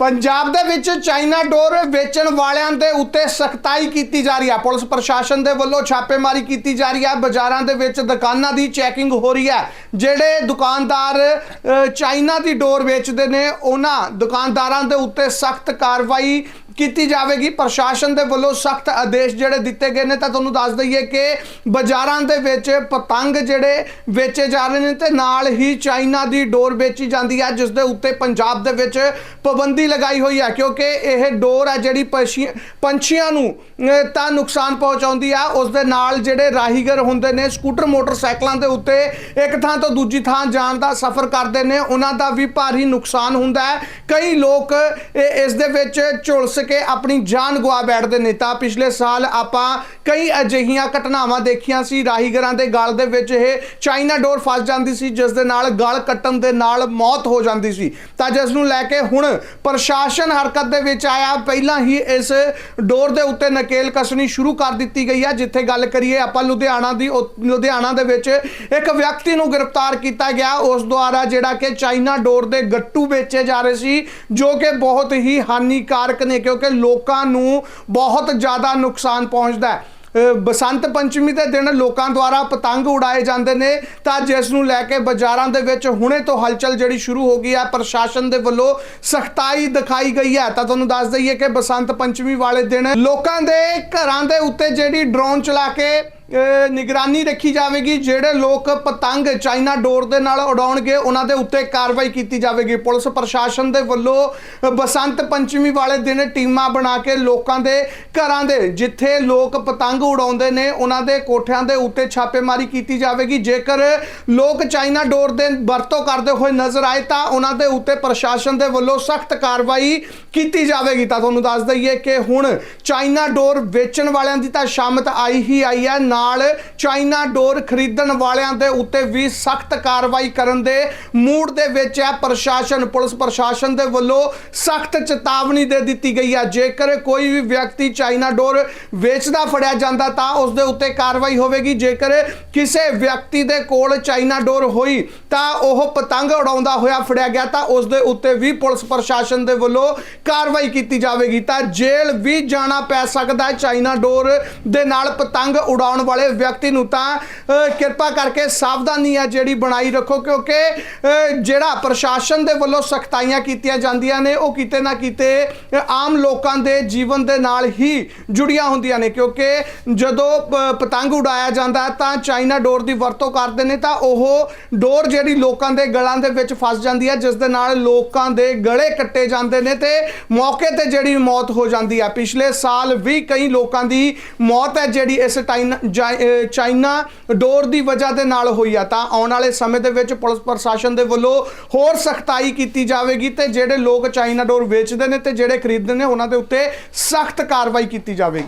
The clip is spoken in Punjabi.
ਪੰਜਾਬ ਦੇ ਵਿੱਚ ਚਾਈਨਾ ਡੋਰ ਵੇਚਣ ਵਾਲਿਆਂ ਦੇ ਉੱਤੇ ਸਖਤਾਈ ਕੀਤੀ ਜਾ ਰਹੀ ਹੈ। ਪੁਲਿਸ ਪ੍ਰਸ਼ਾਸਨ ਦੇ ਵੱਲੋਂ ਛਾਪੇਮਾਰੀ ਕੀਤੀ ਜਾ ਰਹੀ ਹੈ। ਬਾਜ਼ਾਰਾਂ ਦੇ ਵਿੱਚ ਦੁਕਾਨਾਂ ਦੀ ਚੈਕਿੰਗ ਹੋ ਰਹੀ ਹੈ। ਜਿਹੜੇ ਦੁਕਾਨਦਾਰ ਚਾਈਨਾ ਦੀ ਡੋਰ ਵੇਚਦੇ ਨੇ, ਉਹਨਾਂ ਦੁਕਾਨਦਾਰਾਂ ਦੇ ਉੱਤੇ ਸਖਤ ਕਾਰਵਾਈ ਕੀਤੀ ਜਾਵੇਗੀ। ਪ੍ਰਸ਼ਾਸਨ ਦੇ ਵੱਲੋਂ ਸਖਤ ਆਦੇਸ਼ ਜਿਹੜੇ ਦਿੱਤੇ ਗਏ ਨੇ ਤਾਂ ਤੁਹਾਨੂੰ ਦੱਸ ਦਈਏ ਕਿ ਬਾਜ਼ਾਰਾਂ ਦੇ ਵਿੱਚ ਪਤੰਗ ਜਿਹੜੇ ਵੇਚੇ ਜਾ ਰਹੇ ਨੇ ਤੇ ਨਾਲ ਹੀ ਚਾਈਨਾ ਦੀ ਡੋਰ ਵੇਚੀ ਜਾਂਦੀ ਹੈ ਜਿਸ ਦੇ ਉੱਤੇ ਪੰਜਾਬ ਦੇ ਵਿੱਚ ਪਾਬੰਦੀ ਲਗਾਈ ਹੋਈ ਹੈ, ਕਿਉਂਕਿ ਇਹ ਡੋਰ ਹੈ ਜਿਹੜੀ ਪੰਛੀ- ਪੰਛੀਆਂ ਨੂੰ ਤਾਂ ਨੁਕਸਾਨ ਪਹੁੰਚਾਉਂਦੀ ਆ। ਉਸ ਦੇ ਨਾਲ ਜਿਹੜੇ ਰਾਹੀਗਰ ਹੁੰਦੇ ਨੇ, ਸਕੂਟਰ, ਮੋਟਰਸਾਈਕਲਾਂ ਦੇ ਉੱਤੇ ਇੱਕ ਥਾਂ ਤੋਂ ਦੂਜੀ ਥਾਂ ਜਾਣ ਦਾ ਸਫ਼ਰ ਕਰਦੇ ਨੇ। ਉਹਨਾਂ ਦਾ ਵੀ ਭਾਰੀ ਨੁਕਸਾਨ ਹੁੰਦਾ ਹੈ। ਕਈ ਲੋਕ ਇਹ- ਇਸ ਦੇ ਵਿੱਚ ਝੁਲਸ ਕੇ ਆਪਣੀ ਜਾਨ ਗਵਾ ਬੈਠਦੇ ਨੇ। ਤਾਂ ਪਿਛਲੇ ਸਾਲ ਆਪਾਂ ਕਈ ਅਜਿਹੀਆਂ ਘਟਨਾਵਾਂ ਦੇਖੀਆਂ ਸੀ। ਰਾਹੀਗਰਾਂ ਦੇ ਗਲ ਦੇ ਵਿੱਚ ਇਹ ਚਾਈਨਾ ਡੋਰ ਫਸ ਜਾਂਦੀ ਸੀ, ਜਿਸ ਦੇ ਨਾਲ ਗਲ ਕੱਟਣ ਦੇ ਨਾਲ ਮੌਤ ਹੋ ਜਾਂਦੀ ਸੀ। ਤਾਂ ਜਿਸ ਨੂੰ ਲੈ ਕੇ ਹੁਣ ਪ੍ਰਸ਼ਾਸਨ ਹਰਕਤ ਦੇ ਵਿੱਚ ਆਇਆ। ਪਹਿਲਾਂ ਹੀ ਇਸ ਡੋਰ ਦੇ ਉੱਤੇ ਨਕੇਲ ਕਸਣੀ ਸ਼ੁਰੂ ਕਰ ਦਿੱਤੀ ਗਈ ਹੈ ਜਿੱਥੇ ਗੱਲ ਕਰੀਏ ਆਪਾਂ ਲੁਧਿਆਣਾ ਦੀ ਲੁਧਿਆਣਾ ਦੇ ਵਿੱਚ ਇੱਕ ਵਿਅਕਤੀ ਨੂੰ ਗ੍ਰਿਫਤਾਰ ਕੀਤਾ ਗਿਆ। ਉਸ ਦੁਆਰਾ ਜਿਹੜਾ ਕਿ ਚਾਈਨਾ ਡੋਰ ਦੇ ਗੱਟੂ ਵੇਚੇ ਜਾ ਰਹੇ ਸੀ, ਜੋ ਕਿ ਬਹੁਤ ਹੀ ਹਾਨੀਕਾਰਕ ਨੇ, ਕਿਉਂਕਿ ਲੋਕਾਂ ਨੂੰ ਬਹੁਤ ਜ਼ਿਆਦਾ ਨੁਕਸਾਨ ਪਹੁੰਚਦਾ ਹੈ। ਬਸੰਤ ਪੰਚਮੀ ਦੇ ਦਿਨ ਲੋਕਾਂ ਦੁਆਰਾ ਪਤੰਗ ਉਡਾਏ ਜਾਂਦੇ ਨੇ ਤਾਂ ਜਿਸ ਨੂੰ ਲੈ ਕੇ ਬਾਜ਼ਾਰਾਂ ਦੇ ਵਿੱਚ ਹੁਣੇ ਤੋਂ ਹਲਚਲ ਜਿਹੜੀ ਸ਼ੁਰੂ ਹੋ ਗਈ ਹੈ, ਪ੍ਰਸ਼ਾਸਨ ਦੇ ਵੱਲੋਂ ਸਖਤਾਈ ਦਿਖਾਈ ਗਈ ਹੈ। ਤਾਂ ਤੁਹਾਨੂੰ ਦੱਸ ਦਈਏ ਕਿ ਬਸੰਤ ਪੰਚਮੀ ਵਾਲੇ ਦਿਨ ਲੋਕਾਂ ਦੇ ਘਰਾਂ ਦੇ ਉੱਤੇ ਜਿਹੜੀ ਡਰੋਨ ਚਲਾ ਕੇ ਨਿਗਰਾਨੀ ਰੱਖੀ ਜਾਵੇਗੀ, ਜਿਹੜੇ ਲੋਕ ਪਤੰਗ ਚਾਈਨਾ ਡੋਰ ਦੇ ਨਾਲ ਉਡਾਉਣਗੇ, ਉਹਨਾਂ ਦੇ ਉੱਤੇ ਕਾਰਵਾਈ ਕੀਤੀ ਜਾਵੇਗੀ। ਪੁਲਿਸ ਪ੍ਰਸ਼ਾਸਨ ਦੇ ਵੱਲੋਂ ਬਸੰਤ ਪੰਚਮੀ ਵਾਲੇ ਦਿਨ ਟੀਮਾਂ ਬਣਾ ਕੇ ਲੋਕਾਂ ਦੇ ਘਰਾਂ ਦੇ, ਜਿੱਥੇ ਲੋਕ ਪਤੰਗ ਉਡਾਉਂਦੇ ਨੇ, ਉਹਨਾਂ ਦੇ ਕੋਠਿਆਂ ਦੇ ਉੱਤੇ ਛਾਪੇਮਾਰੀ ਕੀਤੀ ਜਾਵੇਗੀ। ਜੇਕਰ ਲੋਕ ਚਾਈਨਾ ਡੋਰ ਦੇ ਵਰਤੋਂ ਕਰਦੇ ਹੋਏ ਨਜ਼ਰ ਆਏ, ਤਾਂ ਉਹਨਾਂ ਦੇ ਉੱਤੇ ਪ੍ਰਸ਼ਾਸਨ ਦੇ ਵੱਲੋਂ ਸਖਤ ਕਾਰਵਾਈ ਕੀਤੀ ਜਾਵੇਗੀ। ਤਾਂ ਤੁਹਾਨੂੰ ਦੱਸ ਦਈਏ ਕਿ ਹੁਣ ਚਾਈਨਾ ਡੋਰ ਵੇਚਣ ਵਾਲਿਆਂ ਦੀ ਤਾਂ ਸ਼ਾਮਤ ਆਈ ਹੀ ਆਈ ਹੈ। ਨਾਲ ਚਾਈਨਾ ਡੋਰ ਖਰੀਦਣ ਵਾਲਿਆਂ ਦੇ ਉੱਤੇ ਵੀ ਸਖਤ ਕਾਰਵਾਈ ਕਰਨ ਦੇ ਮੂਡ ਦੇ ਵਿੱਚ ਹੈ। ਪ੍ਰਸ਼ਾਸਨ, ਪੁਲਿਸ ਪ੍ਰਸ਼ਾਸਨ ਦੇ ਵੱਲੋਂ ਸਖਤ ਚੇਤਾਵਨੀ ਦੇ ਦਿੱਤੀ ਗਈ ਹੈ। ਜੇਕਰ ਕੋਈ ਵੀ ਵਿਅਕਤੀ ਚਾਈਨਾ ਡੋਰ ਵੇਚਦਾ ਫੜਿਆ ਜਾਂਦਾ ਤਾਂ ਉਸ ਦੇ ਉੱਤੇ ਕਾਰਵਾਈ ਹੋਵੇਗੀ। ਜੇਕਰ ਕਿਸੇ ਵਿਅਕਤੀ ਦੇ ਕੋਲ ਚਾਈਨਾ ਡੋਰ ਹੋਈ ਤਾਂ ਉਹ ਪਤੰਗ ਉਡਾਉਂਦਾ ਹੋਇਆ ਫੜਿਆ ਗਿਆ ਤਾਂ ਉਸ ਦੇ ਉੱਤੇ ਵੀ ਪੁਲਿਸ ਪ੍ਰਸ਼ਾਸਨ ਦੇ ਵੱਲੋਂ ਕਾਰਵਾਈ ਕੀਤੀ ਜਾਵੇਗੀ। ਤਾਂ ਜੇਲ੍ਹ ਵੀ ਜਾਣਾ ਪੈ ਸਕਦਾ ਹੈ। ਚਾਈਨਾ ਡੋਰ ਦੇ ਨਾਲ ਪਤੰਗ ਉਡਾਉਣ ਵਾਲੇ ਵਿਅਕਤੀ ਨੂੰ ਤਾਂ ਕਿਰਪਾ ਕਰਕੇ ਸਾਵਧਾਨੀ ਹੈ ਜਿਹੜੀ ਬਣਾਈ ਰੱਖੋ, ਕਿਉਂਕਿ ਜਿਹੜਾ ਪ੍ਰਸ਼ਾਸਨ ਦੇ ਵੱਲੋਂ ਸਖਤਾਈਆਂ ਕੀਤੀਆਂ ਜਾਂਦੀਆਂ ਨੇ, ਉਹ ਕਿਤੇ ਨਾ ਕਿਤੇ ਆਮ ਲੋਕਾਂ ਦੇ ਜੀਵਨ ਦੇ ਨਾਲ ਹੀ ਜੁੜੀਆਂ ਹੁੰਦੀਆਂ ਨੇ, ਕਿਉਂਕਿ ਜਦੋਂ ਪਤੰਗ ਉਡਾਇਆ ਜਾਂਦਾ ਤਾਂ ਚਾਈਨਾ ਡੋਰ ਦੀ ਵਰਤੋਂ ਕਰਦੇ ਨੇ, ਤਾਂ ਉਹ ਡੋਰ ਜਿਹੜੀ ਲੋਕਾਂ ਦੇ ਗਲਾਂ ਦੇ ਵਿੱਚ ਫਸ ਜਾਂਦੀ ਹੈ, ਜਿਸ ਦੇ ਨਾਲ ਲੋਕਾਂ ਦੇ ਗਲੇ ਕੱਟੇ ਜਾਂਦੇ ਨੇ ਤੇ ਮੌਕੇ ਤੇ ਜਿਹੜੀ ਮੌਤ ਹੋ ਜਾਂਦੀ ਹੈ। ਪਿਛਲੇ ਸਾਲ ਵੀ ਕਈ ਲੋਕਾਂ ਦੀ ਮੌਤ ਹੈ, ਜਿਹੜੀ ਇਸ ਟਾਈਨ- ਚਾਈਨਾ ਡੋਰ ਦੀ ਵਜ੍ਹਾ ਦੇ ਨਾਲ ਹੋਈ ਆ। ਤਾਂ ਆਉਣ ਵਾਲੇ ਸਮੇਂ ਦੇ ਵਿੱਚ ਪੁਲਿਸ ਪ੍ਰਸ਼ਾਸਨ ਦੇ ਵੱਲੋਂ ਹੋਰ ਸਖਤਾਈ ਕੀਤੀ ਜਾਵੇਗੀ ਤੇ ਜਿਹੜੇ ਲੋਕ ਚਾਈਨਾ ਡੋਰ ਵੇਚਦੇ ਨੇ ਤੇ ਜਿਹੜੇ ਖਰੀਦਦੇ ਨੇ, ਉਹਨਾਂ ਦੇ ਉੱਤੇ ਸਖਤ ਕਾਰਵਾਈ ਕੀਤੀ ਜਾਵੇਗੀ।